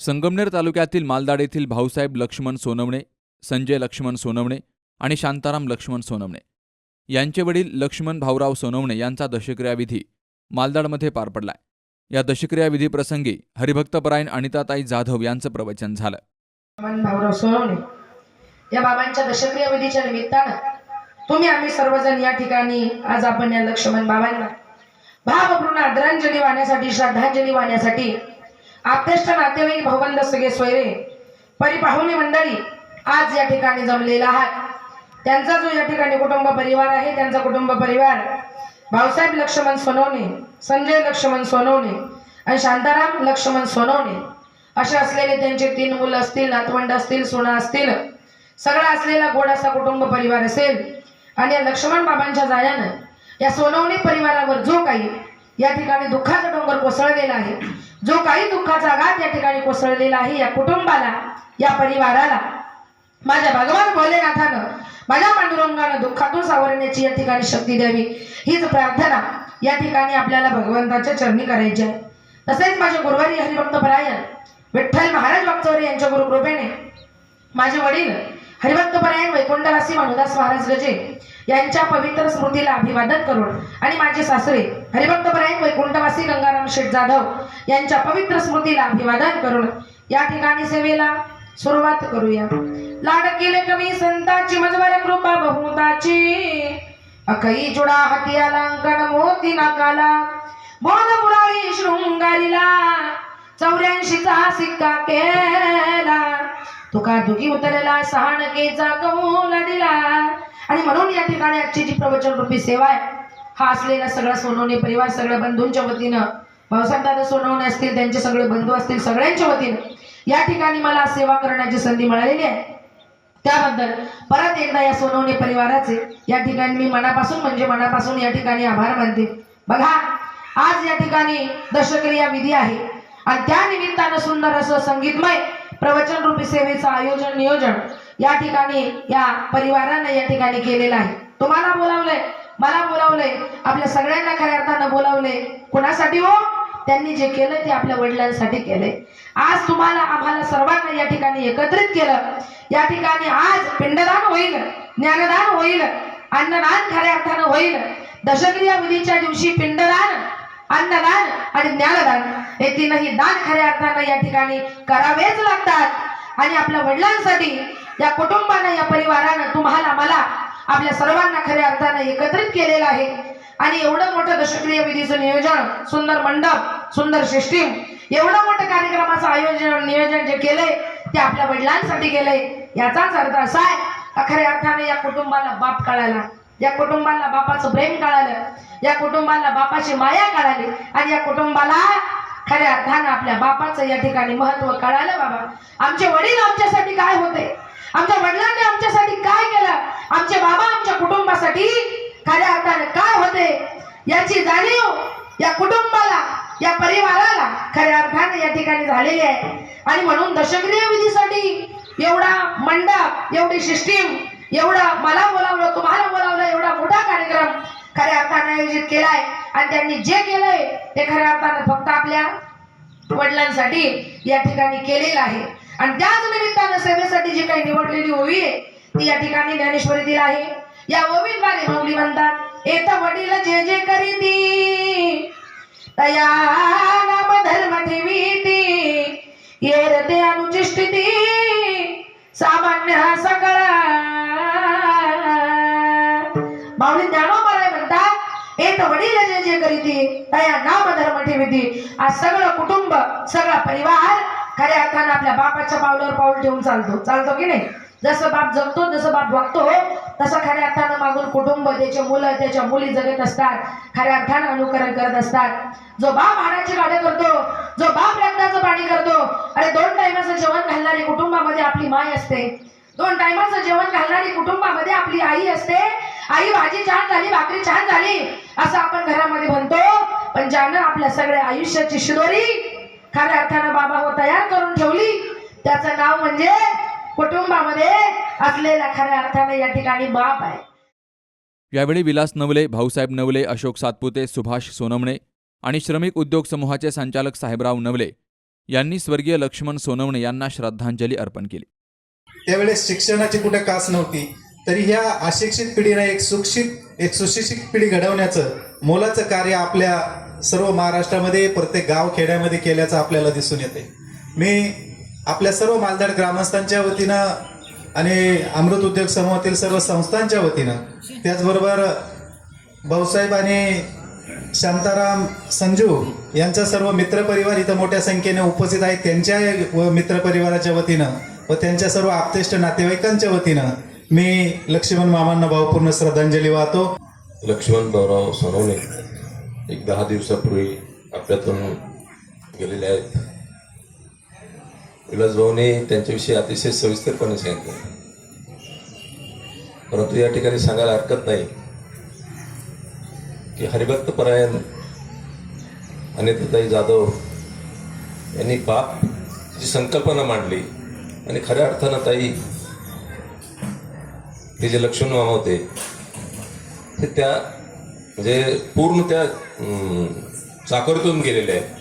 संगमनेर तालुक्यातील मालदाड येथील भाऊसाहेब लक्ष्मण सोनवणे संजय लक्ष्मण सोनवणे आणि शांताराम लक्ष्मण सोनवणे यांचे वडील लक्ष्मण भाऊराव सोनवणे यांचा दशक्रियाविधी मालदाडमध्ये पार पडलाय. या दशक्रियाविधी प्रसंगी हरिभक्तपरायण अनिताताई जाधव यांचं प्रवचन झालं. भाऊराव सोनवणे या बाबांच्या दशक्रियाविधीच्या निमित्तानं तुम्ही आम्ही सर्वजण या ठिकाणी आज आपण या लक्ष्मण बाबांना भावपूर्ण आदरांजली वाहण्यासाठी श्रद्धांजली वाहण्यासाठी आप्तेष्ट नातेवाईक भाऊबंद सगळे सोयरे परिपाहुणी मंडळी आज या ठिकाणी जमलेला आहात. त्यांचा जो या ठिकाणी कुटुंब परिवार आहे त्यांचा कुटुंब परिवार भाऊसाहेब लक्ष्मण सोनवणे संजय लक्ष्मण सोनवणे आणि शांताराम लक्ष्मण सोनवणे असे असलेले त्यांचे तीन मुलं असतील नातवंड असतील सुना असतील सगळा असलेला गोड असा कुटुंब परिवार असेल. आणि या लक्ष्मण बाबांच्या जाण्यानं या सोनवणे परिवारावर जो काही या ठिकाणी दुःखाचा डोंगर कोसळलेला आहे जो काही दुःखाचा आघात या ठिकाणी कोसळलेला आहे या कुटुंबाला या परिवाराला माझ्या भगवान भोलेनाथानं माझ्या पांडुरंगानं दुःखातून सावरण्याची या ठिकाणी शक्ती द्यावी. हीच प्रार्थना या ठिकाणी आपल्याला भगवंताच्या चरणी करायची आहे. तसेच माझे गुरुवारी हरिभक्त परायण विठ्ठल महाराज वागचौरे यांच्या गुरुकृपेने माझे वडील हरिभक्तपरायण वैकुंठवासी मानुदास महाराज गजे यांच्या पवित्र स्मृतीला अभिवादन करून आणि माझे सासरे हरिभक्तपरायण वैकुंठवासी गंगाराम शेठ जाधव यांच्या पवित्र स्मृतीला अभिवादन करून या ठिकाणी सेवेला सुरुवात करूया. लाड केले कमी संताची मजवर कृपा बहुताची. अकई जुडा हाती अलंकण मोती नाकाला. बोध मुरारी शृंगारीला चौऱ्याऐंशीचा सिक्का केला. तुका दुखी उतरला सहाणकेचा कौला दिला आणि म्हणून या ठिकाणी आजची जी प्रवचन रूपी सेवा आहे हा असलेला सगळा सोनवणे परिवार सगळ्या बंधूंच्या वतीनं भाऊसाहेब सोनवणे असतील त्यांचे सगळे बंधू असतील सगळ्यांच्या वतीनं या ठिकाणी मला सेवा करण्याची संधी मिळालेली आहे. त्याबद्दल परत एकदा या सोनवणे परिवाराचे या ठिकाणी मी मनापासून म्हणजे मनापासून या ठिकाणी आभार मानते. बघा आज या ठिकाणी दशक्रिया विधी आहे. आणि त्या निमित्तानं सुंदर असं संगीतमय प्रवचन रूपी सेवेचं आयोजन नियोजन या ठिकाणी या परिवारानं या ठिकाणी केलेलं आहे. तुम्हाला बोलावलंय मला बोलावलंय आपल्या सगळ्यांना खऱ्या अर्थानं बोलावलंय. कुणासाठी हो? त्यांनी जे केलं ते आपल्या वडिलांसाठी केलंय. आज तुम्हाला आम्हाला सर्वांना या ठिकाणी एकत्रित केलं. या ठिकाणी आज पिंडदान होईल ज्ञानदान होईल अन्नदान खऱ्या अर्थानं होईल. दशक्रिया विधीच्या दिवशी पिंडदान अन्नदान आणि ज्ञानदान हे तीनही दान खऱ्या अर्थानं या ठिकाणी करावेच लागतात. आणि आपल्या वडिलांसाठी या कुटुंबानं या परिवारानं तुम्हाला मला आपल्या सर्वांना खऱ्या अर्थानं एकत्रित केलेलं आहे. आणि एवढं मोठं दशक्रिया विधीचं नियोजन सुंदर मंडप सुंदर सिस्टीम एवढं मोठं कार्यक्रमाचं आयोजन नियोजन जे केलंय ते आपल्या वडिलांसाठी केलंय याचाच अर्थ असा आहे खऱ्या अर्थाने या कुटुंबाला बाप कळायला? या कुटुंबाला बापाचं प्रेम कळालं या कुटुंबाला बापाची माया कळाली आणि या कुटुंबाला खऱ्या अर्थानं आपल्या बापाचं या ठिकाणी महत्त्व कळालं बाबा. आमचे वडील आमच्यासाठी काय होते? आमच्या वडिलांनी आमच्यासाठी काय केलं? आमचे बाबा आमच्या कुटुंबासाठी खऱ्या अर्थाने काय होते? याची जाणीव या कुटुंबाला या परिवाराला खऱ्या अर्थाने या ठिकाणी झालेली आहे. आणि म्हणून दशक्रिय विधीसाठी एवढा मंडप एवढी सिस्टीम एवढा मला बोलावलं तुम्हाला बोलावलं एवढा मोठा कार्यक्रम खऱ्या अर्थाने आयोजित केलाय. आणि त्यांनी जे केलंय ते खऱ्या अर्थानं फक्त आपल्या वडिलांसाठी या ठिकाणी केलेलं आहे. आणि त्याच निमित्तानं सेवेसाठी जी काही निवडलेली ओवी आहे ती या ठिकाणी ज्ञानेश्वरीतील आहे. या ओवीद्वारे माऊली म्हणतात येत वडील जे जे करीती तया नाम धर्म ठेवीती येर ते अनुचिष्टिती सामान्य हा सगळा माऊली ज्ञानोबराय म्हणतात एक वडील जे जे करीती तया नाम धर्म ठेवीती आज सगळं कुटुंब सगळा परिवार खऱ्या अर्थानं आपल्या बापाच्या पावलावर पाऊल ठेवून चालतो चालतो की नाही जसं बाप जगतो जसं बाप वागतो तसं खऱ्या अर्थानं मागून कुटुंब त्याचे मुलं त्याच्या मुली जगत असतात खऱ्या अर्थानं अनुकरण करत असतात जो बाप हाडाची गाडे करतो जो बाप रक्ताचं पाणी करतो अरे दोन टायमाचं जेवण खालणारी कुटुंबामध्ये आपली माय असते दोन टायमाचं जेवण घालणारी कुटुंबामध्ये आपली आई असते आई भाजी छान झाली भाकरी छान झाली. असं आपण घरामध्ये म्हणतो. पण ज्यानं आपल्या सगळ्या आयुष्याची शिदोरी खऱ्या अर्थानं बाबा हो तयार करून ठेवली त्याचं नाव म्हणजे कुटुंबामध्ये असलेल्या खऱ्या अर्थानं या ठिकाणी बाप आहे. यावेळी विलास नवले भाऊसाहेब नवले अशोक सातपुते सुभाष सोनवणे आणि श्रमिक उद्योग समूहाचे संचालक साहेबराव नवले यांनी स्वर्गीय लक्ष्मण सोनवणे यांना श्रद्धांजली अर्पण केली. त्यावेळेस शिक्षणाची कुठे कास नव्हती. तरी ह्या अशिक्षित पिढीने एक सुशिक्षित एक सुशिक्षित पिढी घडवण्याचं मोलाचं कार्य आपल्या सर्व महाराष्ट्रामध्ये प्रत्येक गाव खेड्यामध्ये केल्याचं आपल्याला दिसून येते. मी आपल्या सर्व मालदाड ग्रामस्थांच्या वतीनं आणि अमृत उद्योग समूहातील सर्व संस्थांच्या वतीनं त्याचबरोबर भाऊसाहेब आणि शांताराम संजू यांचा सर्व मित्रपरिवार इथं मोठ्या संख्येने उपस्थित आहेत. त्यांच्या व मित्रपरिवाराच्या वतीनं व त्यांच्या सर्व आप्तेष्ट नातेवाईकांच्या वतीनं मी लक्ष्मण मामांना भावपूर्ण श्रद्धांजली वाहतो. लक्ष्मण भाऊराव सोनवणे एक दहा दिवसापूर्वी आपल्यातून गेलेले आहेत. विलास भाऊने त्यांच्याविषयी अतिशय सविस्तरपणे सांगितलं. परंतु या ठिकाणी सांगायला हरकत नाही की हरिभक्त परायण अनिताताई जाधव यांनी बाप जी संकल्पना मांडली आणि खऱ्या अर्थानं ताई हे जे लक्ष्मण मामा होते हे त्या म्हणजे पूर्ण त्या चाकरतून गेलेले आहेत.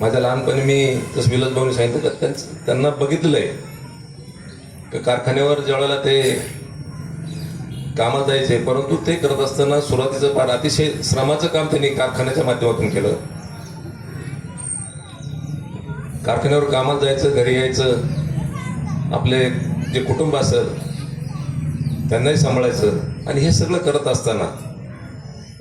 माझ्या लहानपणी मी तसं विलोद भाऊने सांगितलं का त्यांचं त्यांना बघितलं आहे कारखान्यावर ज्यावेळेला ते कामात जायचे परंतु ते करत असताना सुरुवातीचं फार अतिशय श्रमाचं काम त्यांनी कारखान्याच्या माध्यमातून केलं. कारखान्यावर कामात जायचं घरी यायचं आपले जे कुटुंब असेल त्यांनाही सांभाळायचं आणि हे सगळं करत असताना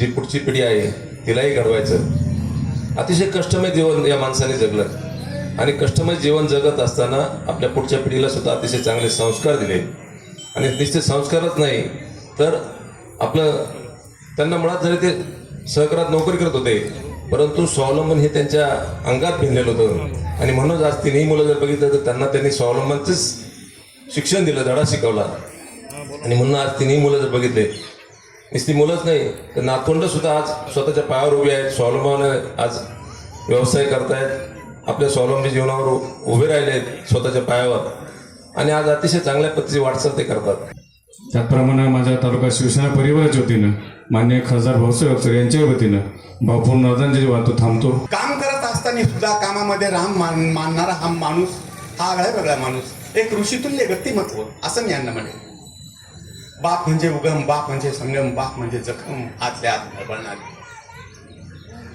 जी पुढची पिढी आहे तिलाही घडवायचं. अतिशय कष्टमय जीवन या माणसाने जगलं. आणि कष्टमय जीवन जगत असताना आपल्या पुढच्या पिढीला सुद्धा अतिशय चांगले संस्कार दिले. आणि निश्चित संस्कारच नाही तर आपलं त्यांना मुळात जरी ते सहकारात नोकरी करत होते परंतु स्वावलंबन हे त्यांच्या अंगात भिनलेलं होतं. आणि म्हणूनच आज तिन्ही मुलं जर बघितलं तर त्यांना त्यांनी स्वावलंबनचंच शिक्षण दिलं धडा शिकवला आणि म्हणून आज तिन्ही मुलं जर बघितले नुसती मुलंच नाही तर नातवंड सुद्धा आज स्वतःच्या पायावर उभी आहेत स्वावलंबन आज व्यवसाय करतायत आपल्या स्वावलंबी जीवनावर उभे राहिले आहेत स्वतःच्या पायावर आणि आज अतिशय चांगल्या पद्धतीची वाटचाल ते करतात त्याचप्रमाणे माझ्या तालुका शिवसेना परिवाराच्या वतीनं मान्य खासदार भाऊसाहेब अफसर यांच्या वतीनं भावपूर्ण श्रद्धांजली वाहतो थांबतो काम करत असताना सुद्धा कामामध्ये राम मान मानणारा हा माणूस हा आगळा वेगळा माणूस. एक ऋषीतुल्य व्यक्तिमत्व असं मी यांना म्हणेल बाप म्हणजे उगम बाप म्हणजे संगम बाप म्हणजे जखम आतल्या आत बळणारी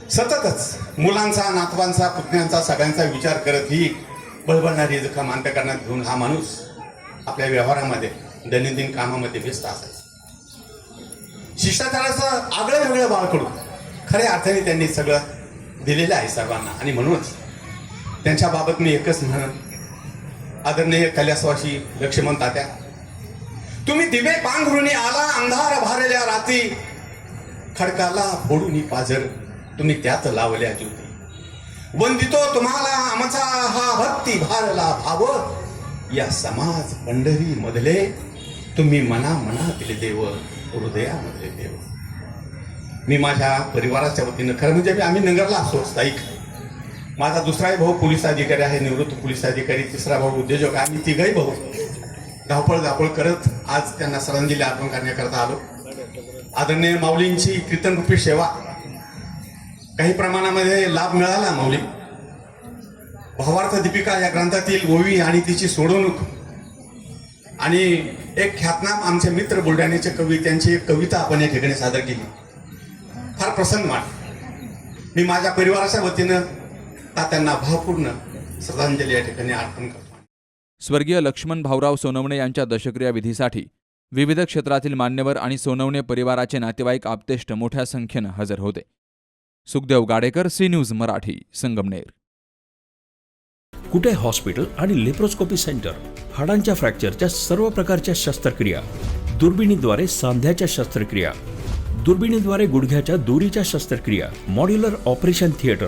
सततच मुलांचा नातवांचा पुतण्यांचा सगळ्यांचा विचार करत ही बळबळणारी जखम अंतकरणात घेऊन हा माणूस आपल्या व्यवहारामध्ये दैनंदिन कामामध्ये व्यस्त असायचा. शिष्टाचाराचं आगळं वेगळं बाळकडू. खऱ्या अर्थाने त्यांनी सगळं दिलेलं आहे सर्वांना. आणि म्हणूनच त्यांच्या बाबत मी एकच म्हणन आदरणीय कैलासवासी लक्ष्मण तात्या तुम्ही दिवे पांघरुणी आला अंधार भारल्या राती खडकाला फोडून पाजर तुम्ही त्यात लावल्या ज्योती. वंदितो तुम्हाला आमचा हा भक्ती भारला भाव. या समाज पंढरी मधले तुम्ही मना मनातील देव हृदयामधले देव. मी माझ्या परिवाराच्या वतीनं खरं म्हणजे आम्ही नगरला असतो स्थायिक. माझा दुसराही भाऊ पोलीस अधिकारी आहे निवृत्त पोलीस अधिकारी तिसरा भाऊ उद्योजक आहे. आम्ही तिघही भाऊ धावपळ धावपळ करत आज त्यांना श्रद्धांजली अर्पण करण्याकरता आलो. आदरणीय माऊलींची कीर्तनरूपी सेवा. काही प्रमाणामध्ये लाभ मिळाला माऊली. भावार्थ दीपिका या ग्रंथातील ओवी आणि तिची सोडवणूक आणि एक ख्यातनाम आमचे मित्र बुलढाण्याचे कवी त्यांची एक कविता आपण या ठिकाणी सादर केली. फार प्रसन्न वाट मी माझ्या परिवाराच्या वतीनं तात्यांना भावपूर्ण श्रद्धांजली या ठिकाणी अर्पण करतो. स्वर्गीय लक्ष्मण भाऊराव सोनवणे यांच्या दशक्रिया विधीसाठी विविध क्षेत्रातील मान्यवर आणि सोनवणे परिवाराचे नातेवाईक आप्तेष्ट मोठ्या संख्येनं हजर होते. Sukhdev Gadekar C news Marathi Sangamner. Kute hospital आणि लेप्रोस्कोपी सेंटर? हाडांच्या फ्रॅक्चरच्या सर्व प्रकारच्या शस्त्रक्रिया. दुर्बिणीद्वारे सांध्याच्या शस्त्रक्रिया. दुर्बिणीद्वारे गुडघ्याच्या दोरीच्या शस्त्रक्रिया. Modular operation theatre.